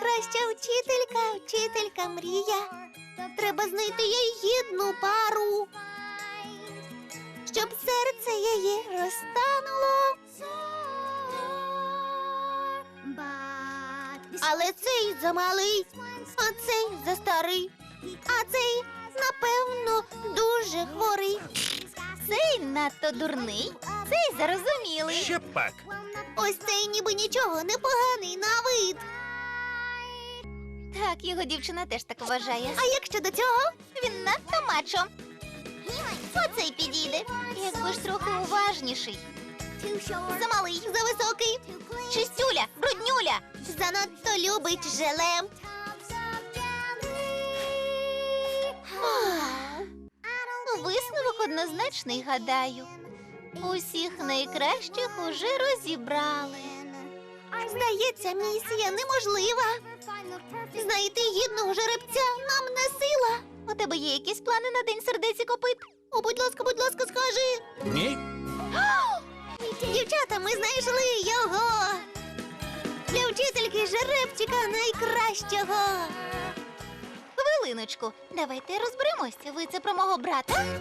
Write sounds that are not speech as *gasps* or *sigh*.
Найкраща вчителька, вчителька мрія. Треба знайти їй гідну пару, щоб серце її розтануло. Але цей замалий, а цей застарий, а цей, напевно, дуже хворий. Цей надто дурний, цей зарозумілий. Ще пак. Ось цей ніби нічого, непоганий на вид. Так, його дівчина теж так вважає. А як щодо цього? Він надто мачо. Оцей підійде. Якби ж трохи уважніший. Замалий, зависокий, Чистюля, бруднюля. занадто любить желе. Висновок однозначний, гадаю. Усіх найкращих уже розібрали. Здається, місія неможлива. Знайти гідного жеребця нам не сила. У тебе є якісь плани на день сердець і копит? О, будь ласка, будь ласка, скажи. Ні? *gasps* Дівчата, ми знайшли його. Для вчительки жеребчика найкращого. Хвилиночку, давайте розберемося. Ви це про мого брата?